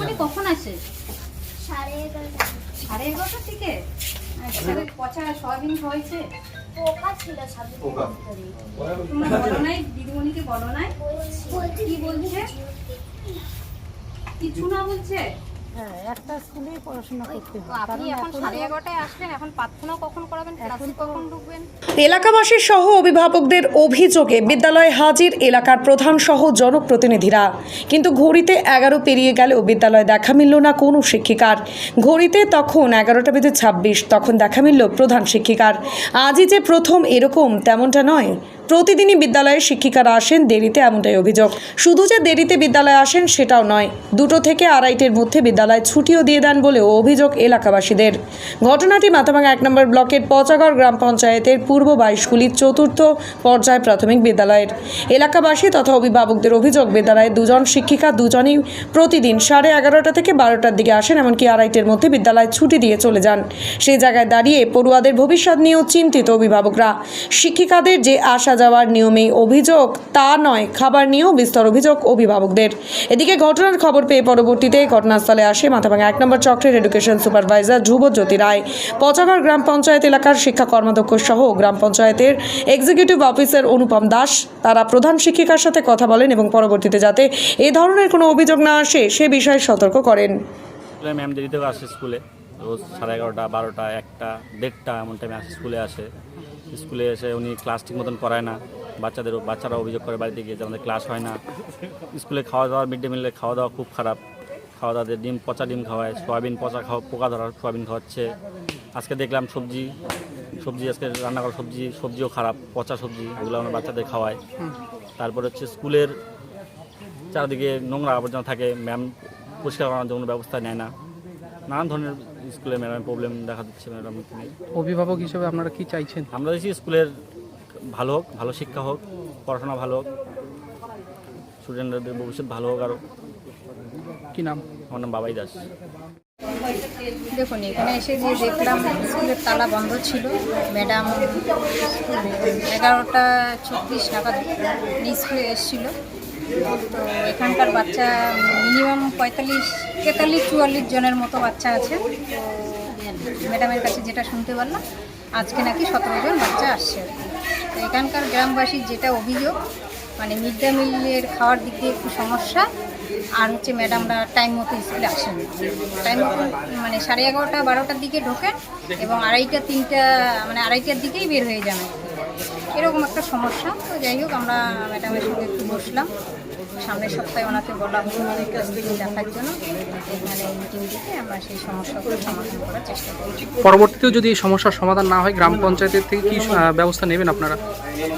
দিদিমণি কখন আসে সাড়ে এগারোটা। সাড়ে এগারোটার দিকে আচ্ছা, পচা সয়াবিন হয়েছে? পোকা ছিল তোমরা বলো নাই দিদিমণিকে বলো নাই? বলছি। কি বলছে? কিছু না বলছে? হ্যাঁ একটা স্কুলেই পড়াশোনা করতে তো হয়। আপনি এখন এখন সাড়ে এগারোটায় আসলেন এখন প্রার্থনা কখন করাবেন ক্লাসে কখন ঢুকবেন? এলাকাবাসী সহ অভিভাবকদের অভিযোগে বিদ্যালয়ে হাজির এলাকার প্রধান সহ জনপ্রতিনিধিরা। কিন্তু ঘড়িতে এগারো পেরিয়ে গেলেও বিদ্যালয়ে দেখা মিলল না কোনো শিক্ষিকার। ঘড়িতে তখন এগারোটা বেজে ছাব্বিশ তখন দেখা মিলল প্রধান শিক্ষিকার। আজই যে প্রথম এরকম তেমনটা নয়। প্রতিদিনই বিদ্যালয়ে শিক্ষিকারা আসেন দেরিতে এমনটাই অভিযোগ। শুধু যে দেরিতে বিদ্যালয়ে আসেন সেটাও নয়, দুটো থেকে আড়াইটের মধ্যে বিদ্যালয় ছুটিও দিয়ে দেন বলেও অভিযোগ এলাকাবাসীদের। ঘটনাটি মাথাভাঙা এক নম্বর ব্লকের পচাগড় গ্রাম পঞ্চায়েতের পূর্ব বাইশগুলির চতুর্থ পর্যায় প্রাথমিক বিদ্যালয়ের। এলাকাবাসী তথা অভিভাবকদের অভিযোগ বিদ্যালয়ে দুজন শিক্ষিকা দুজনই প্রতিদিন সাড়ে এগারোটা থেকে বারোটার দিকে আসেন, এমনকি আড়াইটের মধ্যে বিদ্যালয় ছুটি দিয়ে চলে যান। সেই জায়গায় দাঁড়িয়ে পড়ুয়াদের ভবিষ্যৎ নিয়েও চিন্তিত অভিভাবকরা। শিক্ষিকাদের যে আসা যাওয়ার নিয়মেই অভিযোগ, তা নয়, খাবার নিয়েও বিস্তর অভিযোগ অভিভাবকদের। এদিকে ঘটনার খবর পেয়ে পরবর্তীতে ঘটনাস্থলে আসে মাথাভাঙা এক নম্বর চক্রের এডুকেশন সুপারভাইজার ধ্রুবজ্যোতি রায়। পচাগড় গ্রাম পঞ্চায়েত এলাকার শিক্ষা কর্মাধ্যক্ষ সহ গ্রাম পঞ্চায়েতের এক্সিকিউটিভ অফিসার অনুপম দাস, তারা প্রধান শিক্ষিকার সাথে কথা বলেন এবং পরবর্তীতে যাতে এ ধরনের কোনো অভিযোগ না আসে, সে বিষয়ে সতর্ক করেন। ম্যাম দেরিতেও আসে স্কুলে। রোজ সাড়ে এগারোটা, বারোটা, একটা, দেড়টা এমন টাইমে আসে, স্কুলে আসে। স্কুলে এসে উনি ক্লাস ঠিক মতন করায় না। বাচ্চাদের, বাচ্চারা অভিযোগ করে বাড়িতে গিয়ে যে আমাদের ক্লাস হয় না। স্কুলে খাওয়া দাওয়া মিড ডে মিলে খাওয়া দাওয়া খুব খারাপ। খাওয়া দাওয়াতে ডিম, পচা ডিম খাওয়ায়, সয়াবিন, পচা খাওয়া, পোকা ধরার সয়াবিন খাওয়াচ্ছে। আজকে দেখলাম সবজি সবজি, আজকে রান্না করা সবজি, সবজিও খারাপ, পচা সবজি, এগুলো আমরা বাচ্চাদের খাওয়াই। তারপর হচ্ছে স্কুলের চারদিকে নোংরা আবর্জনা থাকে ম্যাম পরিষ্কার করানোর জন্য ব্যবস্থা নেয় না। নানান ধরনের স্কুলে ম্যাডাম প্রবলেম দেখা দিচ্ছে ম্যাডাম অভিভাবক হিসেবে আপনারা কি চাইছেন? আমরা দেখছি স্কুলের ভালো হোক ভালো শিক্ষা হোক পড়াশোনা ভালো হোক স্টুডেন্টদের ভবিষ্যৎ ভালো হোক আরও কি নাম? আমার নাম বাবাই দাস। দেখুন এখানে এসে যে দেখলাম স্কুলের তালা বন্ধ ছিল। ম্যাডাম এগারোটা ছত্রিশ নাগাদ স্কুলে এসেছিল। তো এখানকার বাচ্চা মিনিমাম পঁয়তাল্লিশ, তেতাল্লিশ, চুয়াল্লিশ জনের মতো বাচ্চা আছে। তো ম্যাডামের কাছে যেটা শুনতে পারলাম, আজকে নাকি সতেরো জন বাচ্চা আসছে। তো এখানকার গ্রামবাসীর যেটা অভিযোগ মানে মিড ডে মিলের খাওয়ার দিক দিয়ে একটু সমস্যা, আর হচ্ছে ম্যাডামরা টাইম মতো স্কুলে আসেন টাইম মতো মানে সাড়ে এগারোটা, বারোটার দিকে ঢোকেন এবং আড়াইটা, তিনটা মানে আড়াইটার দিকেই বের হয়ে যান। এরকম একটা সমস্যা। তো যাই হোক, আমরা ম্যাডামের সঙ্গে একটু বসলাম। সামনের সপ্তাহে ওনাকে বলা হলো কাছ থেকে দেখার জন্য এখানে মিটিং দিতে আমরা সেই সমস্যাগুলো সমাধান করার চেষ্টা করছি পরবর্তীতেও যদি এই সমস্যার সমাধান না হয় গ্রাম পঞ্চায়েতের থেকে কি ব্যবস্থা নেবেন আপনারা?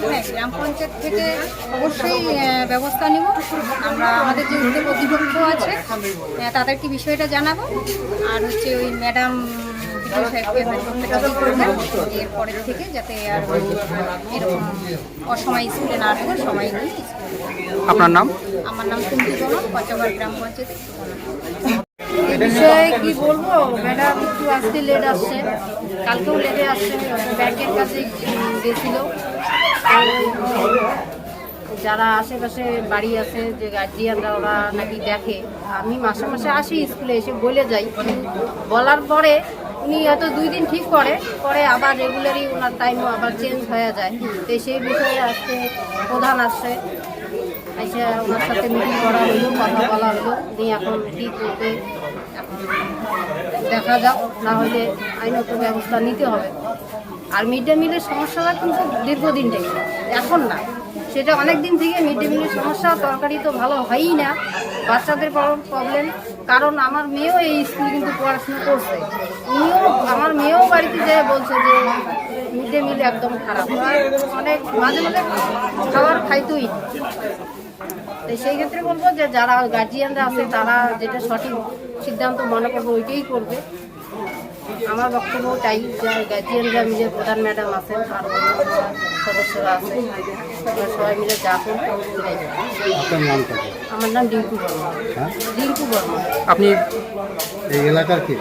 হ্যাঁ গ্রাম পঞ্চায়েত থেকে অবশ্যই ব্যবস্থা নেব। আমরা আমাদের যে উদ্যোগ কর্তৃপক্ষ আছে তাদেরকে বিষয়টা জানাব। আর হচ্ছে ওই ম্যাডাম বিডিও সাহেবকে হয়তো একটা চিঠি এরপরের থেকে যাতে আর এরকম অসময় স্কুলে না ঢুকে সময় নিয়ে আপনার নাম? আমার নাম কুন্তি গ্রাম পঞ্চায়েতের প্রধান। এই বিষয়ে কি বলব? ম্যাডাম একটু আসতে লেট আসছে। কালকেও লেটে আসছে। ব্যাংকের কাছে গেছিল। যারা আশেপাশে বাড়ি আছে যে গার্জিয়ানরা ওরা নাকি দেখে। আমি মাসে মাসে আসি স্কুলে এসে বলে যাই। বলার পরে উনি হয়তো দুই দিন ঠিক করে পরে আবার রেগুলারই ওনার টাইমও আবার চেঞ্জ হয়ে যায়। তো সেই বিষয়ে আজকে প্রধান আসছে। এসে ওনার সাথে মিটিং করা হলো, কথা বলা হলো। দিয়ে এখন দেখা যাক, না হলে আইনত ব্যবস্থা নিতে হবে। আর মিড ডে মিলের সমস্যাটা কিন্তু দীর্ঘদিন থেকে এখন না। সেটা অনেক দিন থেকে মিড ডে মিলের সমস্যা, তরকারি তো ভালো হয়ই না। বাচ্চাদের প্রবলেম কারণ আমার মেয়েও এই স্কুলে কিন্তু পড়াশোনা করছে। উনিও আমার মেয়েও বাড়িতে যেয়ে বলছে যে মিড ডে মিল একদম খারাপ। অনেক মাঝে মাঝে খাবার খাইতোই। তো সেই ক্ষেত্রে বলব যে যারা গার্জিয়ানরা আছে তারা যেটা সঠিক সিদ্ধান্ত মনে করবে ওইটাই করবে। আমার বক্তব্য তাই যে গার্জিয়ানরা মিলে প্রধান ম্যাডাম আছেন আর সদস্যরা আছেন সবাই মিলে যা? আমার নাম রিঙ্কু বর্মা। হ্যাঁ? রিঙ্কু বর্মা। আপনি এই এলাকার কি?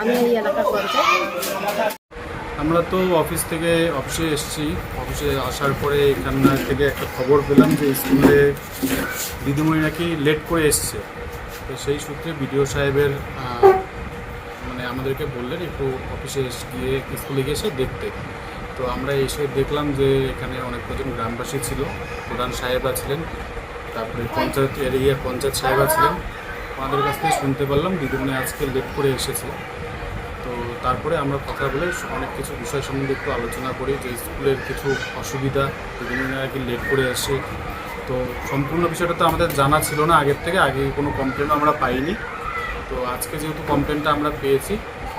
আমি এই এলাকার পঞ্চায়েত। আমরা তো অফিস থেকে অফিসে এসেছি। অফিসে আসার পরে এখান থেকে একটা খবর পেলাম যে স্কুলে দিদিমণি নাকি লেট করে এসছে। তো সেই সূত্রে বিডিও সাহেবের মানে আমাদেরকে বললেন একটু অফিসে এসে গিয়ে স্কুলে গিয়ে এসে দেখতে। তো আমরা এসে দেখলাম যে এখানে অনেক কজন গ্রামবাসী ছিল। প্রধান সাহেবা ছিলেন, তারপরে পঞ্চায়েত এরিয়ার পঞ্চায়েত সাহেবা ছিলেন। আমাদের কাছ থেকে শুনতে পারলাম দিদিমণি আজকে লেট করে এসেছে। তারপরে আমরা কথা বলে অনেক কিছু বিষয় সম্বন্ধে একটু আলোচনা করি যে স্কুলের কিছু অসুবিধা বিভিন্ন কি লেট করে আসে। তো সম্পূর্ণ বিষয়টা তো আমাদের জানা ছিল না আগের থেকে আগে কোনো কমপ্লেনও আমরা পাইনি। তো আজকে যেহেতু কমপ্লেনটা আমরা পেয়েছি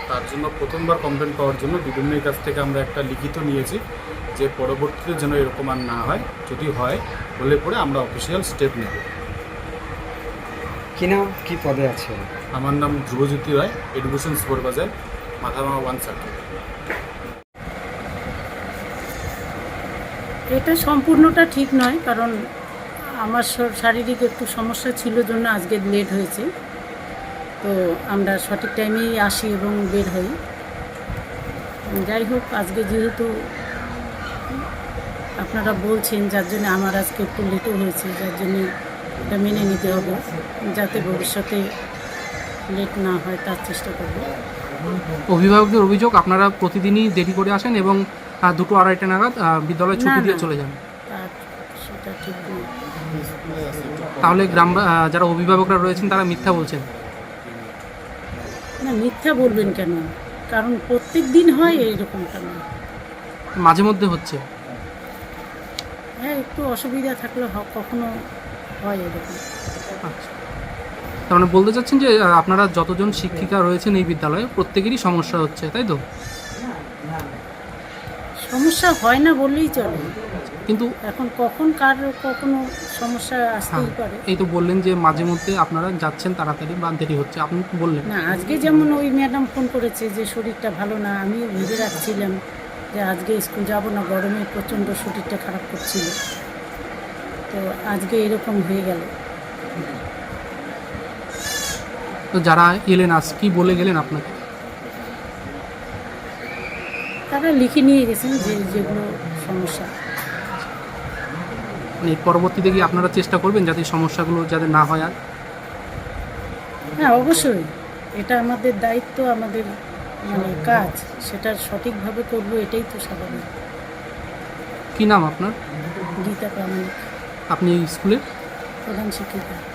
তার জন্য প্রথমবার কমপ্লেন পাওয়ার জন্য দিদিমণির কাছ থেকে আমরা একটা লিখিত নিয়েছি যে পরবর্তীতে যেন এরকম আর না হয় যদি হয় বলে পরে আমরা অফিসিয়াল স্টেপ নেব। কি নাম? কি পদে আছে আমার নাম ধ্রুবজ্যোতি রায় এডুকেশন সুপারভাইজার এটা সম্পূর্ণটা ঠিক নয়, কারণ আমার শারীরিক একটু সমস্যা ছিল জন্য আজকে লেট হয়েছে। তো আমরা সঠিক টাইমেই আসি এবং বের হই। যাই হোক, আজকে যেহেতু আপনারা বলছেন, যার জন্য আমার আজকে একটু লেটও হয়েছে, যার জন্য এটা মেনে নিতে হবে, যাতে ভবিষ্যতে লেট না হয় তার চেষ্টা করব। অভিভাবকদের অভিযোগ আপনারা প্রতিদিনই দেরি করে আসেন এবং দুটো আড়াইটা নাগাদ বিদ্যালয়ে ছুটি দিয়ে চলে যান। সেটা ঠিক তাহলে গ্রাম যারা অভিভাবকরা রয়েছেন তারা মিথ্যা বলছেন? না মিথ্যা বলবেন কেন? কারণ প্রত্যেক দিন হয় এইরকমটা না মাঝে মধ্যে হচ্ছে। হ্যাঁ একটু অসুবিধা থাকলে কখনো হয় এরকম। আচ্ছা। তার মানে বলতে চাচ্ছেন যে আপনারা যতজন শিক্ষিকা রয়েছেন এই বিদ্যালয়ে প্রত্যেকেরই সমস্যা হচ্ছে তাই তো? সমস্যা হয় না বললেই চলে। কিন্তু এখন কখন কার কখনো সমস্যা আসতেই হ্যাঁ, পারে। এই তো বললেন যে মাঝে মধ্যে আপনারা যাচ্ছেন তাড়াতাড়ি বা দেরি হচ্ছে। আপনি বললেন। না আজকে যেমন ওই ম্যাডাম ফোন করেছে যে শরীরটা ভালো না আমিও ভেবে রাখছিলাম যে আজকে স্কুল যাব না গরমে প্রচণ্ড শরীরটা খারাপ করছিল। তো আজকে এরকম হয়ে গেল। তো যারা এলেন আজ কি বলে গেলেন আপনাকে? তারা লিখে নিয়ে গেছেন যে যেগুলো সমস্যা। মানে এর পরবর্তীতে কি আপনারা চেষ্টা করবেন যাতে সমস্যাগুলো যাতে না হয় আর? হ্যাঁ অবশ্যই। এটা আমাদের দায়িত্ব আমাদের মানে কাজ। সেটা সঠিকভাবে করব এটাই তো স্বাভাবিক। কি নাম আপনার? গীতা প্রামাণিক। আপনি স্কুলের? প্রধান শিক্ষিকা।